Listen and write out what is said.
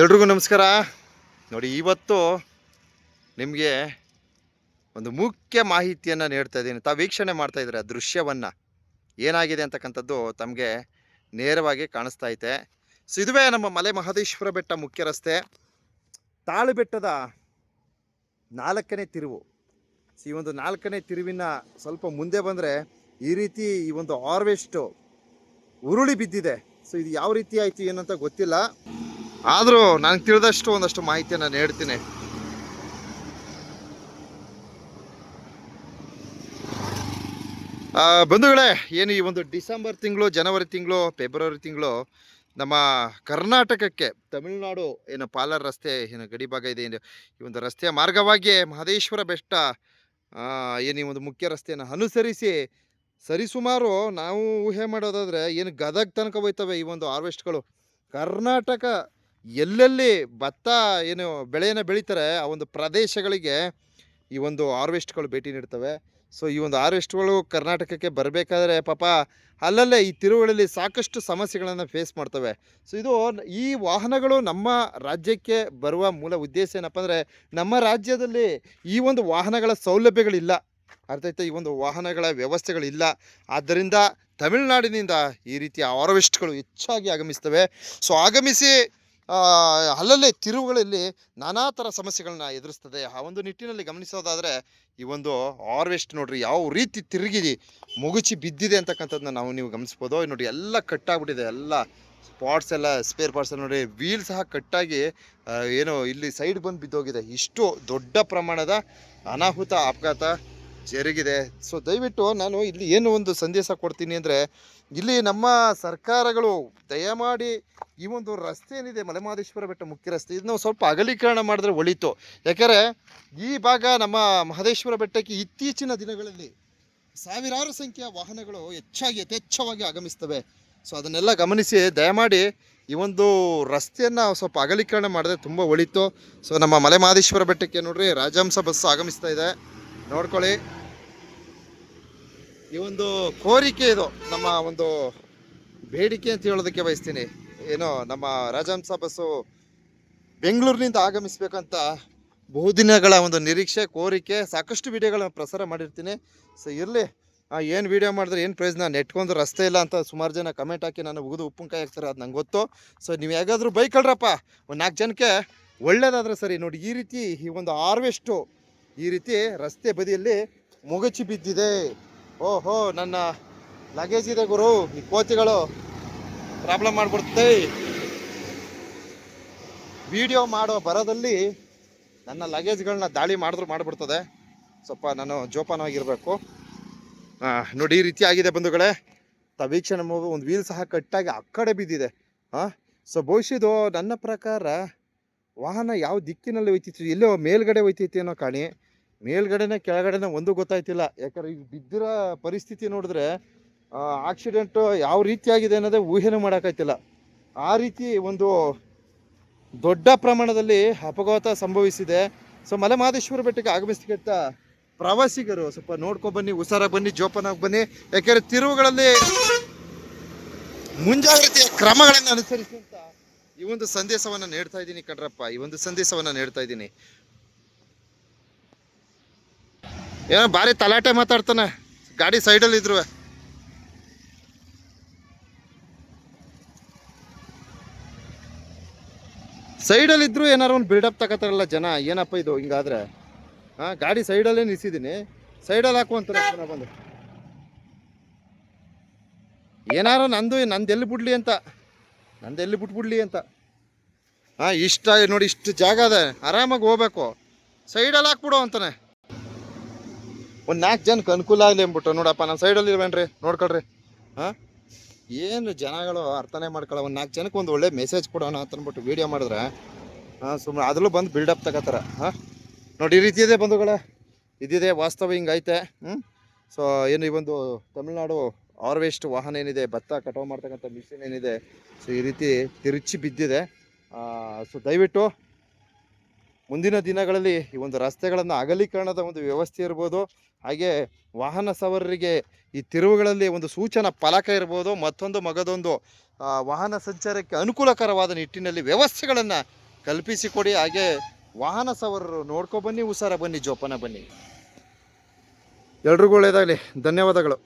ಎಲ್ರಿಗೂ ನಮಸ್ಕಾರ. ನೋಡಿ, ಇವತ್ತು ನಿಮಗೆ ಒಂದು ಮುಖ್ಯ ಮಾಹಿತಿಯನ್ನು ನೀಡ್ತಾ ಇದ್ದೀನಿ. ತಾವು ವೀಕ್ಷಣೆ ಮಾಡ್ತಾ ಇದ್ದಾರೆ ಆ ದೃಶ್ಯವನ್ನು ಏನಾಗಿದೆ ಅಂತಕ್ಕಂಥದ್ದು ತಮಗೆ ನೇರವಾಗಿ ಕಾಣಿಸ್ತಾ ಐತೆ. ಸೊ ಇದುವೇ ನಮ್ಮ ಮಲೆ ಮಹದೇಶ್ವರ ಬೆಟ್ಟ ಮುಖ್ಯ ರಸ್ತೆ. ತಾಳು ಬೆಟ್ಟದ ನಾಲ್ಕನೇ ತಿರುವು. ಸೊ ಈ ಒಂದು ನಾಲ್ಕನೇ ತಿರುವಿನ ಸ್ವಲ್ಪ ಮುಂದೆ ಬಂದರೆ ಈ ರೀತಿ ಈ ಒಂದು ಆರ್ವೆಸ್ಟು ಉರುಳಿ ಬಿದ್ದಿದೆ. ಸೊ ಇದು ಯಾವ ರೀತಿ ಆಯಿತು ಏನಂತ ಗೊತ್ತಿಲ್ಲ. ಆದರೂ ನನಗೆ ತಿಳಿದಷ್ಟು ಒಂದಷ್ಟು ಮಾಹಿತಿಯನ್ನು ನಾನು ಹೇಳ್ತೀನಿ. ಬಂಧುಗಳೇ, ಏನು ಈ ಒಂದು ಡಿಸೆಂಬರ್ ತಿಂಗಳು, ಜನವರಿ ತಿಂಗಳು, ಫೆಬ್ರವರಿ ತಿಂಗಳು, ನಮ್ಮ ಕರ್ನಾಟಕಕ್ಕೆ ತಮಿಳುನಾಡು ಏನು ಪಾಲರ್ ರಸ್ತೆ ಏನು ಗಡಿ ಭಾಗ ಇದೆ, ಏನು ಈ ಒಂದು ರಸ್ತೆಯ ಮಾರ್ಗವಾಗಿ ಮಹದೇಶ್ವರ ಬೆಟ್ಟ ಏನು ಈ ಒಂದು ಮುಖ್ಯ ರಸ್ತೆಯನ್ನು ಅನುಸರಿಸಿ ಸರಿಸುಮಾರು ನಾವು ಊಹೆ ಮಾಡೋದಾದರೆ ಏನು ಗದಗ ತನಕ ಹೋಯ್ತವೆ ಈ ಒಂದು ಹಾರ್ವೆಸ್ಟ್ಗಳು ಕರ್ನಾಟಕ ಎಲ್ಲೆಲ್ಲಿ ಭತ್ತ ಏನು ಬೆಳೆಯನ್ನು ಬೆಳೀತಾರೆ, ಆ ಒಂದು ಪ್ರದೇಶಗಳಿಗೆ ಈ ಒಂದು ಹಾರ್ವೆಸ್ಟ್ಗಳು ಭೇಟಿ ನೀಡ್ತವೆ. ಸೊ ಈ ಒಂದು ಹಾರ್ವೆಸ್ಟ್ಗಳು ಕರ್ನಾಟಕಕ್ಕೆ ಬರಬೇಕಾದ್ರೆ ಪಾಪ ಅಲ್ಲಲ್ಲೇ ಈ ತಿರುವುಗಳಲ್ಲಿ ಸಾಕಷ್ಟು ಸಮಸ್ಯೆಗಳನ್ನು ಫೇಸ್ ಮಾಡ್ತವೆ. ಸೊ ಇದು ಈ ವಾಹನಗಳು ನಮ್ಮ ರಾಜ್ಯಕ್ಕೆ ಬರುವ ಮೂಲ ಉದ್ದೇಶ ಏನಪ್ಪ ಅಂದರೆ, ನಮ್ಮ ರಾಜ್ಯದಲ್ಲಿ ಈ ಒಂದು ವಾಹನಗಳ ಸೌಲಭ್ಯಗಳಿಲ್ಲ. ಅರ್ಥ ಆಯ್ತಾ? ಈ ಒಂದು ವಾಹನಗಳ ವ್ಯವಸ್ಥೆಗಳಿಲ್ಲ. ಆದ್ದರಿಂದ ತಮಿಳುನಾಡಿನಿಂದ ಈ ರೀತಿಯ ಹಾರ್ವೆಸ್ಟ್ಗಳು ಹೆಚ್ಚಾಗಿ ಆಗಮಿಸ್ತವೆ. ಸೊ ಆಗಮಿಸಿ ಅಲ್ಲಲ್ಲೇ ತಿರುವುಗಳಲ್ಲಿ ನಾನಾ ಥರ ಸಮಸ್ಯೆಗಳನ್ನ ಎದುರಿಸ್ತದೆ. ಆ ಒಂದು ನಿಟ್ಟಿನಲ್ಲಿ ಗಮನಿಸೋದಾದರೆ, ಈ ಒಂದು ಹಾರ್ವೆಸ್ಟ್ ನೋಡ್ರಿ ಯಾವ ರೀತಿ ತಿರುಗಿದೆ, ಮುಗುಚಿ ಬಿದ್ದಿದೆ ಅಂತಕ್ಕಂಥದ್ದನ್ನ ನಾವು ನೀವು ಗಮನಿಸ್ಬೋದು. ನೋಡಿ ಎಲ್ಲ ಕಟ್ಟಾಗ್ಬಿಟ್ಟಿದೆ, ಎಲ್ಲ ಸ್ಪಾಟ್ಸ್ ಎಲ್ಲ ಸ್ಪೇರ್ ಪಾರ್ಟ್ಸ್ ನೋಡಿ ವೀಲ್ ಸಹ ಕಟ್ಟಾಗಿ ಏನು ಇಲ್ಲಿ ಸೈಡ್ ಬಂದು ಬಿದ್ದೋಗಿದೆ. ಇಷ್ಟು ದೊಡ್ಡ ಪ್ರಮಾಣದ ಅನಾಹುತ, ಅಪಘಾತ ಜರುಗಿದೆ. ಸೊ ದಯವಿಟ್ಟು ನಾನು ಇಲ್ಲಿ ಏನು ಒಂದು ಸಂದೇಶ ಕೊಡ್ತೀನಿ ಅಂದರೆ ಇಲ್ಲಿ ನಮ್ಮ ಸರ್ಕಾರಗಳು ದಯಮಾಡಿ ಈ ಒಂದು ರಸ್ತೆ ಏನಿದೆ ಮಲೆಮಹದೇಶ್ವರ ಬೆಟ್ಟ ಮುಖ್ಯ ರಸ್ತೆ, ಇದನ್ನು ಸ್ವಲ್ಪ ಅಗಲೀಕರಣ ಮಾಡಿದ್ರೆ ಒಳಿತು. ಯಾಕಂದರೆ ಈ ಭಾಗ ನಮ್ಮ ಮಹದೇಶ್ವರ ಬೆಟ್ಟಕ್ಕೆ ಇತ್ತೀಚಿನ ದಿನಗಳಲ್ಲಿ ಸಾವಿರಾರು ಸಂಖ್ಯೆಯ ವಾಹನಗಳು ಹೆಚ್ಚಾಗಿ, ಯಥೇಚ್ಛವಾಗಿ ಆಗಮಿಸ್ತವೆ. ಸೊ ಅದನ್ನೆಲ್ಲ ಗಮನಿಸಿ, ದಯಮಾಡಿ ಈ ಒಂದು ರಸ್ತೆಯನ್ನು ಸ್ವಲ್ಪ ಅಗಲೀಕರಣ ಮಾಡಿದ್ರೆ ತುಂಬ ಒಳಿತು. ಸೊ ನಮ್ಮ ಮಲೆಮಹದೇಶ್ವರ ಬೆಟ್ಟಕ್ಕೆ ನೋಡ್ರಿ, ರಾಜಹಂಸ ಬಸ್ಸು ಆಗಮಿಸ್ತಾ ಇದೆ. ನೋಡ್ಕೊಳ್ಳಿ. ಈ ಒಂದು ಕೋರಿಕೆ ಇದು, ನಮ್ಮ ಒಂದು ಬೇಡಿಕೆ ಅಂತ ಹೇಳೋದಕ್ಕೆ ಬಯಸ್ತೀನಿ. ಏನೋ ನಮ್ಮ ರಾಜಹಂಸ ಬಸ್ಸು ಬೆಂಗಳೂರಿನಿಂದ ಆಗಮಿಸಬೇಕಂತ ಬಹುದಿನಗಳ ಒಂದು ನಿರೀಕ್ಷೆ, ಕೋರಿಕೆ, ಸಾಕಷ್ಟು ವಿಡಿಯೋಗಳನ್ನ ಪ್ರಸಾರ ಮಾಡಿರ್ತೀನಿ. ಸೊ ಇರಲಿ. ಏನು ವಿಡಿಯೋ ಮಾಡಿದ್ರೆ ಏನು ಪ್ರಯೋಜನ? ನೆಟ್ಕೊಂಡು ರಸ್ತೆ ಇಲ್ಲ ಅಂತ ಸುಮಾರು ಜನ ಕಮೆಂಟ್ ಹಾಕಿ ನಾನು ಉಗಿದು ಉಪ್ಪಿನಕಾಯಿ ಹಾಕ್ತಾರೆ, ಅದು ನಂಗೆ ಗೊತ್ತು. ಸೊ ನೀವು ಹೇಗಾದರೂ ಬೈಕಳ್ರಪ್ಪ ಒಂದು ನಾಲ್ಕು ಜನಕ್ಕೆ ಒಳ್ಳೇದಾದ್ರೆ ಸರಿ. ನೋಡಿ, ಈ ರೀತಿ ಈ ಒಂದು ಹಾರ್ವೆಸ್ಟು ಈ ರೀತಿ ರಸ್ತೆ ಬದಿಯಲ್ಲಿ ಮುಗಚಿ ಬಿದ್ದಿದೆ. ಓಹೋ, ನನ್ನ ಲಗೇಜ್ ಇದೆ ಗುರು. ಈ ಕೋತಿಗಳು ಪ್ರಾಬ್ಲಮ್ ಮಾಡ್ಬಿಡುತ್ತೆ. ವಿಡಿಯೋ ಮಾಡೋ ಬರೋದಲ್ಲಿ ನನ್ನ ಲಗೇಜ್ಗಳನ್ನ ದಾಳಿ ಮಾಡಿದ್ರು, ಮಾಡಿಬಿಡ್ತದೆ. ಸ್ವಲ್ಪ ನಾನು ಜೋಪಾನವಾಗಿರಬೇಕು. ನೋಡಿ, ಈ ರೀತಿ ಆಗಿದೆ ಬಂಧುಗಳೇ. ವೀಕ್ಷಣೆ ಮಗು, ಒಂದು ವೀಲ್ ಸಹ ಕಟ್ಟಾಗಿ ಆ ಕಡೆ ಬಿದ್ದಿದೆ. ಹಾಂ ಸೊ ಬಹುಶಃ ನನ್ನ ಪ್ರಕಾರ ವಾಹನ ಯಾವ ದಿಕ್ಕಿನಲ್ಲಿ ಹೋಯ್ತಿತ್ತು, ಎಲ್ಲೋ ಮೇಲ್ಗಡೆ ಹೋಯ್ತೈತಿ ಅನ್ನೋ ಕಾಣಿ. ಮೇಲ್ಗಡೆನೆ ಕೆಳಗಡೆನೆ ಒಂದು ಗೊತ್ತಾಯ್ತಿಲ್ಲ. ಯಾಕಂದ್ರೆ ಈಗ ಬಿದ್ದಿರೋ ಪರಿಸ್ಥಿತಿ ನೋಡಿದ್ರೆ ಆಕ್ಸಿಡೆಂಟು ಯಾವ ರೀತಿಯಾಗಿದೆ ಅನ್ನೋದೇ ಊಹೆನೂ ಮಾಡೋಕ್ಕಾಯ್ತಿಲ್ಲ. ಆ ರೀತಿ ಒಂದು ದೊಡ್ಡ ಪ್ರಮಾಣದಲ್ಲಿ ಅಪಘಾತ ಸಂಭವಿಸಿದೆ. ಸೊ ಮಲೆಮಹದೇಶ್ವರ ಬೆಟ್ಟಕ್ಕೆ ಆಗಮಿಸ್ತಕ್ಕಂಥ ಪ್ರವಾಸಿಗರು ಸ್ವಲ್ಪ ನೋಡ್ಕೊ ಬನ್ನಿ, ಹುಷಾರಾಗಿ ಬನ್ನಿ, ಜೋಪಾನಾಗಿ ಬನ್ನಿ. ಯಾಕೆಂದ್ರೆ ತಿರುವುಗಳಲ್ಲಿ ಮುಂಜಾಗ್ರತೆಯ ಕ್ರಮಗಳನ್ನು ಅನುಸರಿಸಿ ಅಂತ ಈ ಒಂದು ಸಂದೇಶವನ್ನು ನೀಡ್ತಾ ಇದ್ದೀನಿ ಕಣ್ರಪ್ಪ. ಈ ಒಂದು ಸಂದೇಶವನ್ನು ನೀಡ್ತಾ ಇದ್ದೀನಿ. ಏನೋ ಭಾರಿ ತಲಾಟೆ ಮಾತಾಡ್ತಾನೆ. ಗಾಡಿ ಸೈಡಲ್ಲಿ ಇದ್ರು. ಸೈಡಲ್ಲಿ ಇದ್ರು ಏನಾರು ಒಂದು ಬಿಲ್ಡಪ್ ತಗೋತಾರಲ್ಲ ಜನ, ಏನಪ್ಪ ಇದು ಹಿಂಗಾದ್ರೆ? ಹಾಂ, ಗಾಡಿ ಸೈಡಲ್ಲೇ ನಿಲ್ಸಿದ್ದೀನಿ ಸೈಡಲ್ಲಿ ಹಾಕುವಂತಾರೆ ಪುನಃ ಬಂದು. ಏನಾರು ನಂದು ನಂದು ಎಲ್ಲಿ ಬಿಡ್ಲಿ ಅಂತ. ನಂದು ಎಲ್ಲಿ ಬಿಟ್ಬಿಡ್ಲಿ ಅಂತ. ಹಾಂ, ಇಷ್ಟ, ನೋಡಿ ಇಷ್ಟು ಜಾಗ ಅದ. ಆರಾಮಾಗಿ ಹೋಗ್ಬೇಕು. ಸೈಡಲ್ಲಿ ಹಾಕ್ಬಿಡು ಅಂತಾನೆ. ಒಂದು ನಾಲ್ಕು ಜನಕ್ಕೆ ಅನುಕೂಲ ಆಗಲಿ ಅಂದ್ಬಿಟ್ಟು. ನೋಡಪ್ಪ, ನಾನು ಸೈಡಲ್ಲಿ ಇರ್ಬೇನ್ರಿ. ನೋಡ್ಕೊಳ್ರಿ. ಹಾಂ? ಏನು ಜನಗಳು ಅರ್ಥನೇ ಮಾಡ್ಕೊಳ್ಳೋ ಒಂದು ನಾಲ್ಕು ಜನಕ್ಕೆ ಒಂದು ಒಳ್ಳೆ ಮೆಸೇಜ್ ಕೊಡೋಣ ಅಂತ ಅಂದ್ಬಿಟ್ಟು ವೀಡಿಯೋ ಮಾಡಿದ್ರೆ, ಹಾಂ ಸುಮ್ಮನೆ ಅದ್ರಲ್ಲೂ ಬಂದು ಬಿಲ್ಡಪ್ ತಗೋತಾರೆ. ಹಾಂ? ನೋಡಿ, ಈ ರೀತಿ ಇದೆ ಬಂಧುಗಳೇ. ಇದಿದೆ, ವಾಸ್ತವ ಹಿಂಗೈತೆ. ಹ್ಞೂ ಸೊ ಏನು ಈ ಒಂದು ತಮಿಳ್ನಾಡು ಹಾರ್ವೆಸ್ಟ್ ವಾಹನ ಏನಿದೆ, ಭತ್ತ ಕಟಾವು ಮಾಡ್ತಕ್ಕಂಥ ಮಿಷಿನ್ ಏನಿದೆ ಸೊ ಈ ರೀತಿ ತಿರುಚಿ ಬಿದ್ದಿದೆ. ಸೊ ದಯವಿಟ್ಟು ಮುಂದಿನ ದಿನಗಳಲ್ಲಿ ಈ ಒಂದು ರಸ್ತೆಗಳನ್ನು ಅಗಲೀಕರಣದ ಒಂದು ವ್ಯವಸ್ಥೆ ಇರ್ಬೋದು, ಹಾಗೆ ವಾಹನ ಸವಾರರಿಗೆ ಈ ತಿರುವುಗಳಲ್ಲಿ ಒಂದು ಸೂಚನಾ ಫಲಕ ಇರ್ಬೋದು, ಮತ್ತೊಂದು ಮಗದೊಂದು ವಾಹನ ಸಂಚಾರಕ್ಕೆ ಅನುಕೂಲಕರವಾದ ನಿಟ್ಟಿನಲ್ಲಿ ವ್ಯವಸ್ಥೆಗಳನ್ನು ಕಲ್ಪಿಸಿ ಕೊಡಿ ಹಾಗೆ ವಾಹನ ಸವಾರರು ನೋಡ್ಕೊ ಬನ್ನಿ, ಹುಷಾರ ಬನ್ನಿ, ಜೋಪಾನ ಬನ್ನಿ. ಎಲ್ರಿಗೂ ಒಳ್ಳೆಯದಾಗಲಿ. ಧನ್ಯವಾದಗಳು.